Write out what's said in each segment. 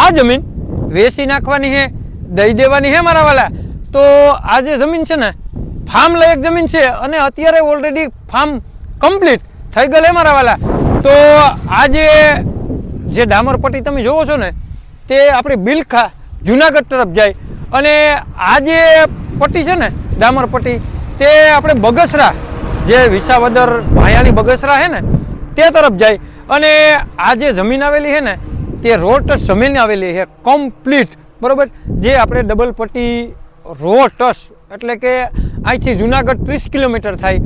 આ જમીન વેચી નાખવાની છે દઈ દેવાની છે મારા વાલા. તો આ જે જમીન છે ને, ફાર્મ લાયક જમીન છે અને અત્યારે ઓલરેડી ફાર્મ કમ્પ્લીટ થઈ ગયેલ હે મારા વાલા. તો આ જે જે ડામર તમે જોવો છો ને, તે આપણી બિલખા જુનાગઢ તરફ જાય. અને આ જે પટ્ટી છે ને, ડામર પટ્ટી, તે આપણે બગસરા, જે વિસાવદર ભાયાણી બગસરા છે ને, તે તરફ જાય. અને આ જે જમીન આવેલી છે ને તે રોડ ટચ જમીન આવેલી છે કમ્પ્લીટ બરાબર? જે આપણે ડબલ પટ્ટી રોડ ટચ એટલે કે અહીંથી જુનાગઢ ત્રીસ કિલોમીટર થાય.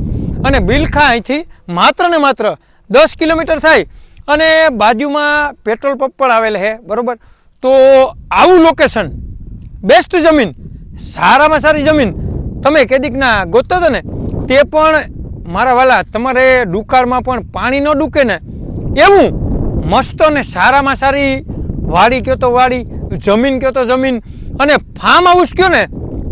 અને બિલખા અહીંથી માત્ર ને માત્ર દસ કિલોમીટર થાય. અને બાજુમાં પેટ્રોલ પંપ પણ આવેલ છે, બરાબર? તો આવું લોકેશન બેસ્ટ જમીન, સારામાં સારી જમીન, તમે કેદીકના ગોતતા હતા ને, તે પણ મારા વાલા, તમારે દુકાળમાં પણ પાણી ન ડૂકે ને. એવું મસ્ત અને સારામાં સારી, વાડી કહો તો વાડી, જમીન કહો તો જમીન, અને ફાર્મ હાઉસ કયો ને,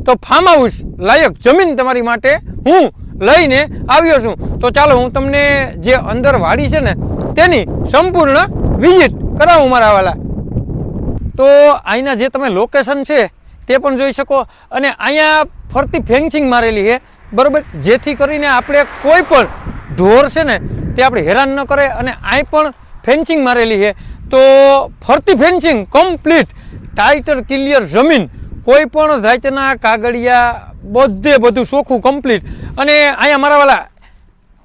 તો ફાર્મ હાઉસ લાયક જમીન તમારી માટે હું લઈને આવ્યો છું. તો ચાલો હું તમને જે અંદર વાડી છે ને, તેની સંપૂર્ણ વિઝિટ કરાવું મારા વાલા. તો અહીંના જે તમે લોકેશન છે, તે પણ જોઈ શકો. અને અહીંયા ફરતી ફેન્સિંગ મારેલી છે. બરાબર? જેથી કરીને આપણે કોઈ પણ ઢોર છે ને, તે આપણે હેરાન ન કરે અને અહીં પણ ફેન્સિંગ મારેલી છે. તો ફરતી ફેન્સિંગ કમ્પ્લીટ. ટાઇટર ક્લિયર જમીન. કોઈ પણ જાતના કાગળિયા બધે બધું ચોખ્ખું કમ્પ્લીટ. અને અહીંયા મારા વાલા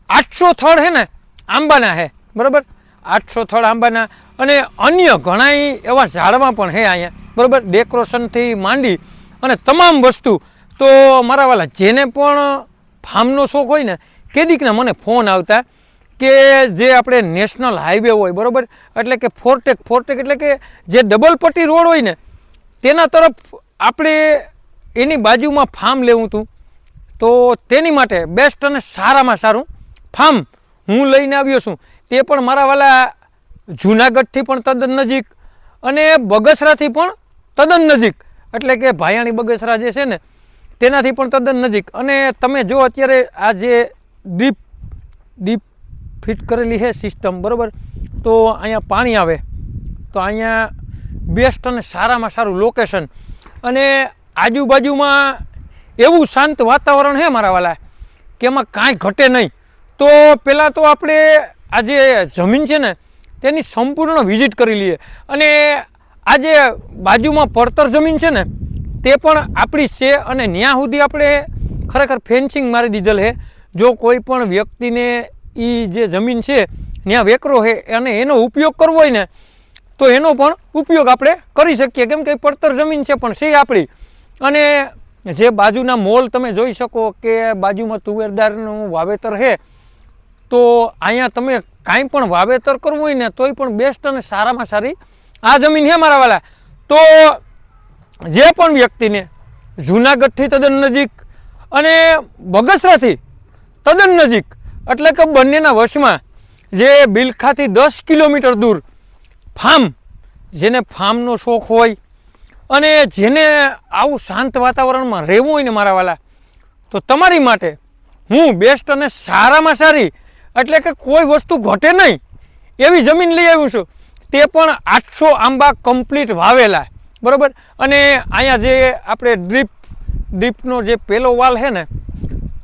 આઠસો થડ છે ને આંબાના છે. બરાબર? આઠસો થડ આંબાના. અને અન્ય ઘણા એવા ઝાડવા પણ છે અહીંયા. બરાબર? ડેકોરેશનથી માંડી અને તમામ વસ્તુ. તો મારા વાલા, જેને પણ ફાર્મનો શોખ હોય ને, કેદીકના મને ફોન આવતા કે જે આપણે નેશનલ હાઈવે હોય, બરાબર? એટલે કે ફોરટેક ફોરટેક એટલે કે જે ડબલ પટ્ટી રોડ હોય ને, તેના તરફ આપણે એની બાજુમાં ફાર્મ લેવું હતું. તો તેની માટે બેસ્ટ અને સારામાં સારું ફાર્મ હું લઈને આવ્યો છું. તે પણ મારા વાલા જુનાગઢથી પણ તદ્દન નજીક અને બગસરાથી પણ તદ્દન નજીક. એટલે કે ભાયાણી બગસરા જે છે ને, તેનાથી પણ તદ્દન નજીક. અને તમે જો અત્યારે આ જે ડીપ ડીપ ફિટ કરેલી છે સિસ્ટમ, બરાબર? તો અહીંયા પાણી આવે. તો અહીંયા બેસ્ટ અને સારામાં સારું લોકેશન અને આજુબાજુમાં એવું શાંત વાતાવરણ છે મારા વાલા, કે એમાં કાંઈ ઘટે નહીં. તો પહેલાં તો આપણે આ જે જમીન છે ને, તેની સંપૂર્ણ વિઝિટ કરી લઈએ. અને આ જે બાજુમાં પડતર જમીન છે ને, તે પણ આપણી છે અને ત્યાં સુધી આપણે ખરેખર ફેન્સિંગ મારી દીધેલ છે. જો કોઈ પણ વ્યક્તિને એ જે જમીન છે ત્યાં વેકરો છે અને એનો ઉપયોગ કરવો હોય ને, તો એનો પણ ઉપયોગ આપણે કરી શકીએ. કેમ કે પડતર જમીન છે, પણ છે આપણી. અને જે બાજુના મોલ તમે જોઈ શકો કે બાજુમાં તુવેરદારનું વાવેતર છે તો અહીંયા તમે કાંઈ પણ વાવેતર કરવું હોય ને, તોય પણ બેસ્ટ અને સારામાં સારી આ જમીન છે મારા વાલા. તો જે પણ વ્યક્તિને જુનાગઢથી તદ્દન નજીક અને બગસરાથી તદ્દન નજીક એટલે કે બંનેના વશમાં જે બિલખાથી દસ કિલોમીટર દૂર ફાર્મ, જેને ફાર્મનો શોખ હોય અને જેને આવું શાંત વાતાવરણમાં રહેવું હોય ને મારા વાલા, તો તમારી માટે હું બેસ્ટ અને સારામાં સારી, એટલે કે કોઈ વસ્તુ ઘટે નહીં, એવી જમીન લઈ આવ્યું છું. તે પણ આઠસો આંબા કમ્પ્લીટ વાવેલા. બરાબર? અને અહીંયા જે આપણે ડ્રીપ, ડ્રીપનો જે પેલો વાલ છે ને,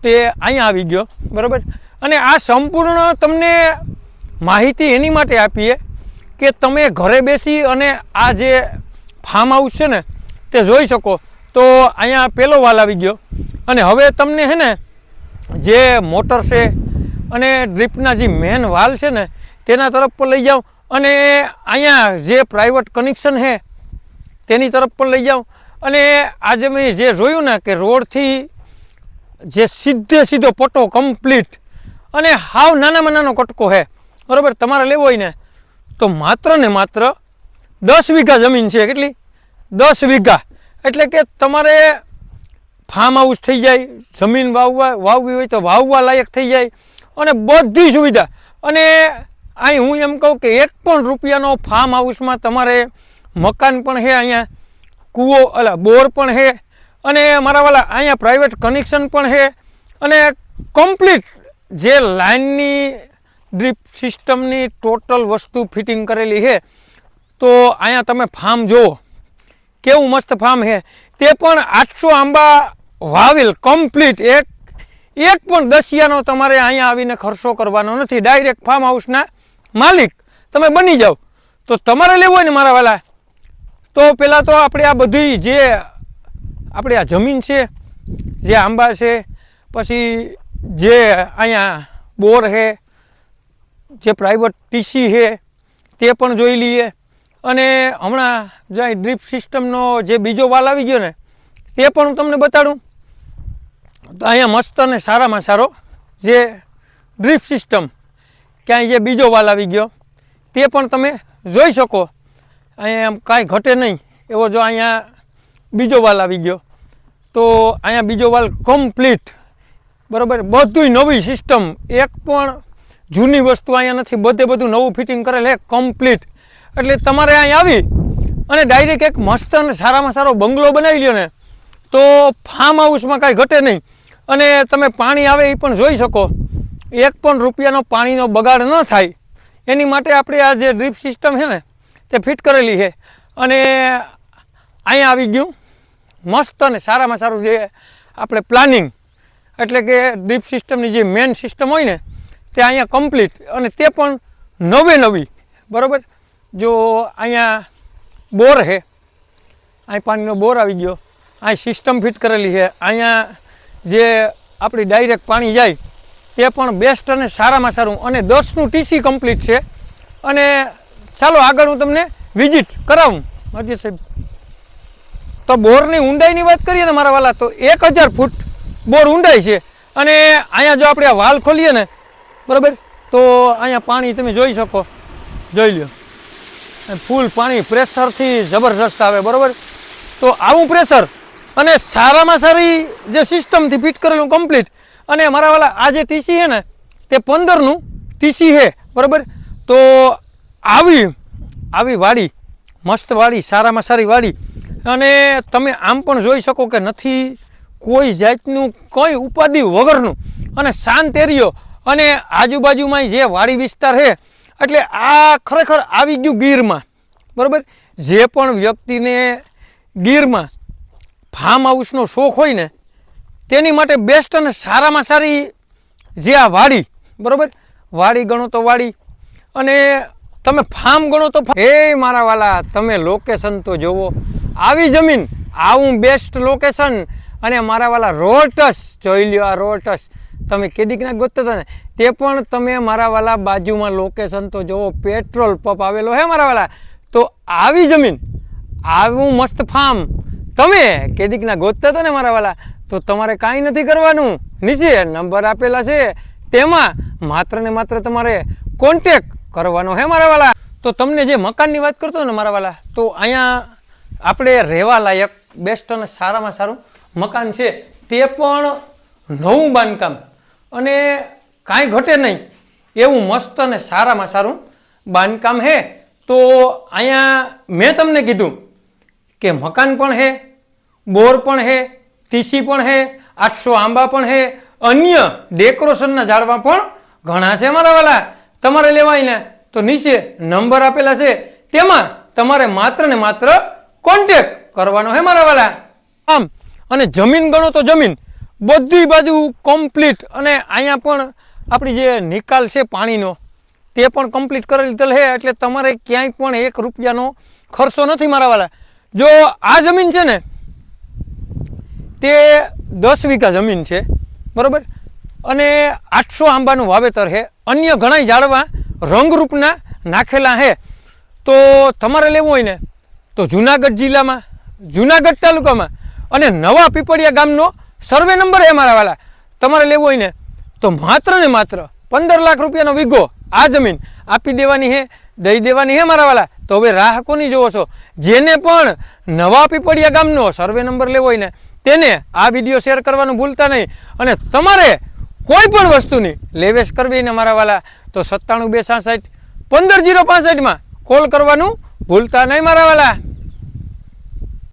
તે અહીંયા આવી ગયો. બરાબર? અને આ સંપૂર્ણ તમને માહિતી એની માટે આપીએ કે તમે ઘરે બેસી અને આ જે ફાર્મ હાઉસ છે ને, તે જોઈ શકો. તો અહીંયા પેલો વાલ આવી ગયો. અને હવે તમને છે ને, જે મોટર છે અને ડ્રીપના જે મેન વાલ છે ને, તેના તરફ પણ લઈ જાઉં અને અહીંયા જે પ્રાઇવેટ કનેક્શન છે, તેની તરફ પણ લઈ જાઉં અને આજે મેં જે જોયું ને કે રોડથી જે સીધે સીધો પટ્ટો કમ્પ્લીટ અને હાવ નાનામાં નાનો કટકો છે બરાબર? તમારે લેવો હોય ને, તો માત્ર ને માત્ર દસ વીઘા જમીન છે. કેટલી? દસ વીઘા. એટલે કે તમારે ફાર્મ હાઉસ થઈ જાય, જમીન વાવવા, વાવવી હોય તો વાવવા લાયક થઈ જાય અને બધી સુવિધા. અને અહીં હું એમ કહું કે એક પણ રૂપિયાનો ફાર્મ હાઉસમાં તમારે મકાન પણ છે અહીંયા, કૂવો, અલા, બોર પણ છે અને મારા વાલા, અહીંયા પ્રાઇવેટ કનેક્શન પણ છે અને કમ્પ્લીટ જે લાઇનની ડ્રીપ સિસ્ટમની ટોટલ વસ્તુ ફિટિંગ કરેલી છે, તો અહીંયા તમે ફાર્મ જુઓ. કેવું મસ્ત ફાર્મ છે. તે પણ આઠસો આંબા વાવેલ, કમ્પ્લીટ. એક એક પણ દસિયાનો તમારે અહીંયા આવીને ખર્ચો કરવાનો નથી. ડાયરેક્ટ ફાર્મ હાઉસના માલિક. તમે બની જાઓ. તો તમારે લેવું હોય ને મારા વાલા? તો પહેલાં તો આપણે આ બધી જે, આપણે આ જમીન છે, જે આંબા છે, પછી જે અહીંયા બોર છે જે પ્રાઇવેટ ટીસી છે તે પણ જોઈ લઈએ. અને હમણાં જે ડ્રીપ સિસ્ટમનો જે બીજો વાલ આવી ગયો ને, તે પણ હું તમને બતાડું. તો અહીંયા મસ્ત અને સારામાં સારો જે ડ્રીપ સિસ્ટમ ક્યાંય જે બીજો વાલ આવી ગયો, તે પણ તમે જોઈ શકો. અહીંયા એમ કાંઈ ઘટે નહીં, એવો જો અહીંયા બીજો વાલ આવી ગયો. તો અહીંયા બીજો વાલ કમ્પ્લીટ બરાબર? બધુંય નવી સિસ્ટમ એક પણ જૂની વસ્તુ અહીંયા નથી. બધે બધું નવું ફિટિંગ કરેલ છે કમ્પ્લીટ એટલે તમારે અહીંયા આવી અને ડાયરેક્ટ એક મસ્ત અને સારામાં સારો બંગલો બનાવી લ્યો ને, તો ફાર્મ હાઉસમાં કાંઈ ઘટે નહીં. અને તમે પાણી આવે એ પણ જોઈ શકો. એક પણ રૂપિયાનો પાણીનો બગાડ ન થાય. એની માટે આપણે આ જે ડ્રીપ સિસ્ટમ છે ને, તે ફિટ કરેલી છે. અને અહીંયા આવી ગયું. મસ્ત અને સારામાં સારું જે આપણે પ્લાનિંગ એટલે કે ડ્રીપ સિસ્ટમની જે મેન સિસ્ટમ હોય ને, તે અહીંયા કમ્પ્લીટ અને તે પણ નવે નવી. બરાબર? જો અહીંયા બોર છે, અહીં પાણીનો બોર આવી ગયો, અહીં સિસ્ટમ ફિટ કરેલી છે, અહીંયા જે આપણી ડાયરેક્ટ પાણી જાય, તે પણ બેસ્ટ અને સારામાં સારું. અને દસનું ટીસી કમ્પ્લીટ છે. અને ચાલો આગળ હું તમને વિઝિટ કરાવું. અજય સાહેબ. તો બોરની ઊંડાઈની વાત કરીએ ને મારા વાલા, તો એક હજાર ફૂટ બોર ઊંડાઈ છે. અને અહીંયા જો આપણે આ વાલ ખોલીએ ને, બરાબર? તો અહીંયા પાણી તમે જોઈ શકો. જોઈ લો ફૂલ પાણી પ્રેશરથી જબરજસ્ત આવે, બરાબર? તો આવું પ્રેશર અને સારામાં સારી જે સિસ્ટમથી ફિટ કરેલું કમ્પ્લીટ, અને મારા વાલા આ જે ટીસી છે ને, તે પંદરનું ટીસી છે, બરાબર? તો આવી આવી વાડી, મસ્ત વાડી, સારામાં સારી વાડી. અને તમે આમ પણ જોઈ શકો કે નથી કોઈ જાતનું કંઈ ઉપાધિ વગરનું. અને શાંત એરિયો અને આજુબાજુમાં જે વાડી વિસ્તાર છે, એટલે આ ખરેખર આવી ગયું ગીરમાં. બરાબર? જે પણ વ્યક્તિને ગીરમાં ફાર્મ હાઉસનો શોખ હોય ને, તેની માટે બેસ્ટ અને સારામાં સારી જે આ વાડી, બરાબર? વાડી ગણો તો વાડી. અને તમે ફાર્મ ગણો તો એ મારા વાલા, તમે લોકેશન તો જોવો. આવી જમીન, આવું બેસ્ટ લોકેશન અને મારા વાલા રોટસ, જોઈ લ્યો આ રોટસ. તમે કેદીકના ગોતતા હતા ને, તે પણ તમે મારા વાલા બાજુમાં લોકેશન તો જુઓ પેટ્રોલ પંપ આવેલો હે મારા વાલા. તો આવી જમીન, આવું મસ્ત ફાર્મ તમે કેદીકના ગોતતા હતા ને મારા વાલા, તો તમારે કાંઈ નથી કરવાનું. નીચે નંબર આપેલા છે. તેમાં માત્ર ને માત્ર તમારે કોન્ટેક કરવાનો હે મારા વાલા. તો તમને જે મકાનની વાત કરતો ને મારા વાલા, તો અહીંયા આપણે રહેવા લાયક બેસ્ટ અને સારામાં સારું મકાન છે, તે પણ નવું બાંધકામ. અને કાંઈ ઘટે નહીં. એવું મસ્ત અને સારામાં સારું બાંધકામ છે તો અહીંયા મેં તમને કીધું કે મકાન પણ હે, બોર પણ હે તીસી પણ હે, આઠસો આંબા પણ હે, અન્ય ડેકોરેશનના ઝાડવા પણ ઘણા છે મારા વાલા. તમારે લેવાય તો નીચે નંબર આપેલા છે. તેમાં તમારે માત્ર ને માત્ર કોન્ટેક કરવાનો છે મારા વાલા. આમ અને જમીન ગણો તો જમીન. બધી બાજુ કમ્પ્લીટ અને અહીંયા પણ આપણી જે નિકાલ છે પાણીનો, તે પણ કમ્પ્લીટ કરેલી તલ છે એટલે તમારે ક્યાંય પણ એક રૂપિયાનો ખર્ચો નથી મારા વાલા જો આ જમીન છે ને, તે દસ વીઘા જમીન છે, બરાબર? અને આઠસો આંબાનું વાવેતર છે. અન્ય ઘણા ઝાડવા રંગરૂપના નાખેલા છે. તો તમારે લેવું હોય ને, તો જુનાગઢ જિલ્લામાં, જુનાગઢ તાલુકામાં અને નવા પીપળિયા ગામનો સર્વે નંબર એ મારા વાલા. તમારે લેવો હોય ને તો માત્ર ને માત્ર પંદર લાખ રૂપિયાનો વીઘો આ જમીન આપી દેવાની હે, દઈ દેવાની હે મારા વાલા. તો હવે રાહ કોની જોવો છો. જેને પણ નવા પીપળિયા ગામનો સર્વે નંબર લેવો હોય ને, તેને આ વીડિયો શેર કરવાનું ભૂલતા નહીં. અને તમારે કોઈ પણ વસ્તુની લેવેશ કરવી ને મારા વાલા, તો સત્તાણું બે સાસઠ પંદર જીરો પાસઠમાં કોલ કરવાનું ભૂલતા નહીં મારા વાલા.